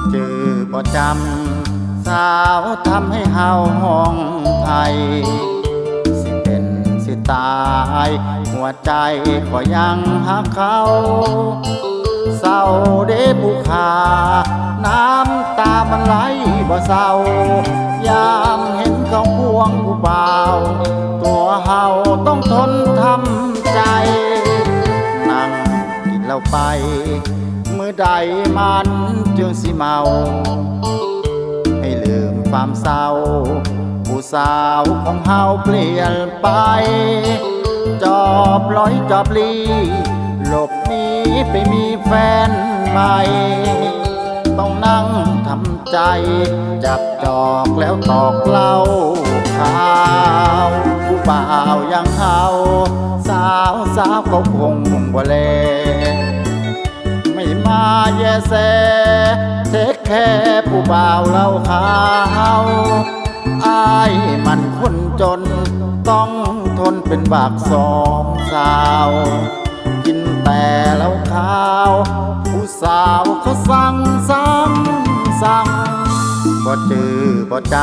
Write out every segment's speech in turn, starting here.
ำ สาวทำให้เฮาห้องไทย สิเป็นสิตาย หัวใจก็ยังหักเขา เศร้าเดบุคา น้ำตามันไหลบ่เศร้ายามเห็นเขาพวงผู้บ่าว ตัวเฮาต้องทนทำใจ นั่งกินเหล้าไป ใดมันจึงสิเมา ให้ลืมความเศร้า ผู้สาวของเฮาเปลี่ยนไป จอบลอยจอบลีหลบหนีไปมีแฟนใหม่ ต้องนั่งทำใจ จับจอกแล้วตอกเล้า ไม่มาแยแสเทคแค่ผู้บ่าวเล่าขาวอายมันคนจน ต้องทนเป็นบากสองสาว กินแต่เล้าขาว ผู้สาวเขาสั่งสั่งสั่งบ่จือบ่จ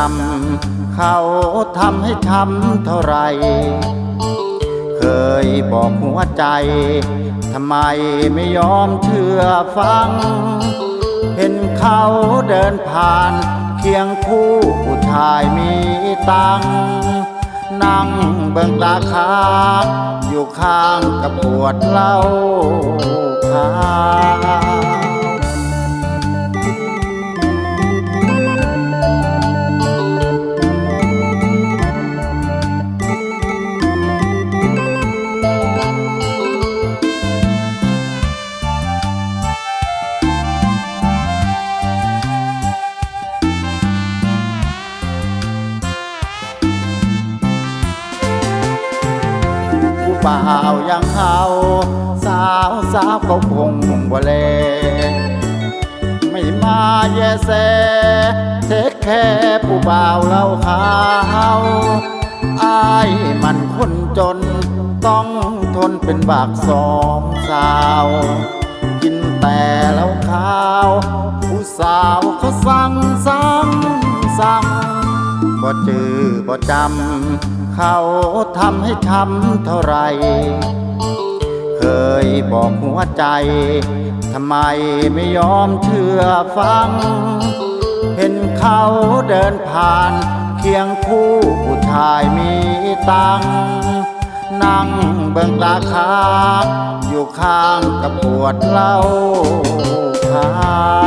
ำ เขาทำให้ช้ำเท่าไหร ยบอกหัวใจ ทำไมไม่ยอมเชื่อฟัง เห็นเขาเดินผ่าน เคียงคู่ผู้ชายมีตัง นั่งเบิ่งตาค้างอยู่ข้างกับปวดเล่าขาว บ่าวยังเฮาสาวสาวเขาคงบ่แลไม่มาแยแสเทคแค่ผู้บ่าวเล่าขาวอายมันคนจน ต้องทนเป็นบากสองสาว กินแต่เล้าขาว ผู้สาว บ่จือบ่จำเขาทำให้ช้ำเท่าไร เคยบอกหัวใจ ทำไมไม่ยอมเชื่อฟัง เห็นเขาเดินผ่าน เคียงคู่ผู้ชายมีตัง นั่งเบิ่งตาค้างอยู่ข้างกับปวดเล้าขาว